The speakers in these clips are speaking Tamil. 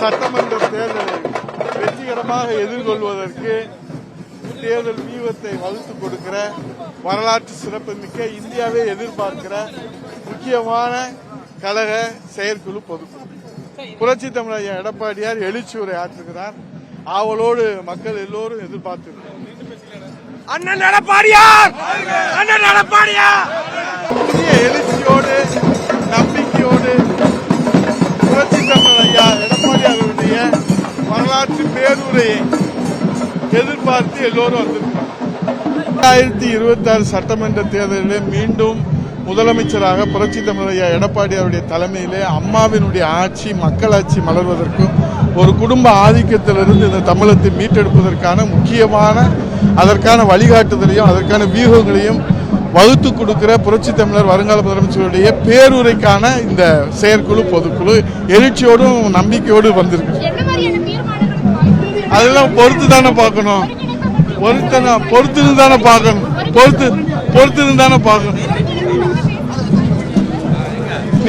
சட்டமன்ற தேர்தலை வெற்றிகரமாக எதிர்கொள்வதற்கு தேர்தல் வியூகத்தை வகுத்து கொடுக்கிற வரலாற்று சிறப்புமிக்க இந்தியாவை எதிர்பார்க்கிற முக்கியமான கழக செயற்குழு பொதுக்குழு. புரட்சி தமிழர் எடப்பாடியார் எழுச்சி உரை ஆற்றுகிறார் ஆவலோடு மக்கள் எல்லோரும் எதிர்பார்த்திருக்கிறார் அண்ணன் எடப்பாடியார்! அண்ணன் எடப்பாடியார்! புதிய எழுச்சியோடு நம்பிக்கையோடு புரட்சி தமிழர் ஐயா எடப்பாடி வரலாற்று பேருரையை எதிர்பார்த்து எல்லோரும் வந்திருக்கிறார் இரண்டாயிரத்தி இருபத்தி ஆறு சட்டமன்ற தேர்தலில் மீண்டும் முதலமைச்சராக புரட்சி தமிழர் ஐயா எடப்பாடி அவருடைய தலைமையிலே அம்மாவினுடைய ஆட்சி மக்களாட்சி மலர்வதற்கும் ஒரு குடும்ப ஆதிக்கத்திலிருந்து இந்த தமிழத்தை மீட்டெடுப்பதற்கான முக்கியமான அதற்கான வழிகாட்டுதலையும் அதற்கான வியூகங்களையும் வகுத்து கொடுக்கிற புரட்சி தமிழர் வருங்கால முதலமைச்சருடைய பேருரைக்கான இந்த செயற்குழு பொதுக்குழு எழுச்சியோடும் நம்பிக்கையோடு வந்திருக்கு? அதெல்லாம் பொறுத்து தானே பார்க்கணும். பொறுத்தனா பொறுத்து தானே பார்க்கணும். பொறுத்து பொறுத்து தானே பார்க்கணும்.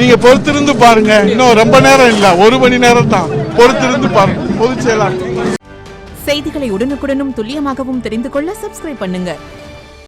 நீங்க பொறுத்திருந்து பாருங்க. இன்னும் ரொம்ப நேரம் இல்ல. ஒரு மணி நேரம் தான். பொறுத்திருந்து பாருங்க. பொதுச் செயலாளர். செய்திகளை உடனுக்குடனும் துல்லியமாகவும் தெரிந்து கொள்ள சப்ஸ்கிரைப் பண்ணுங்க.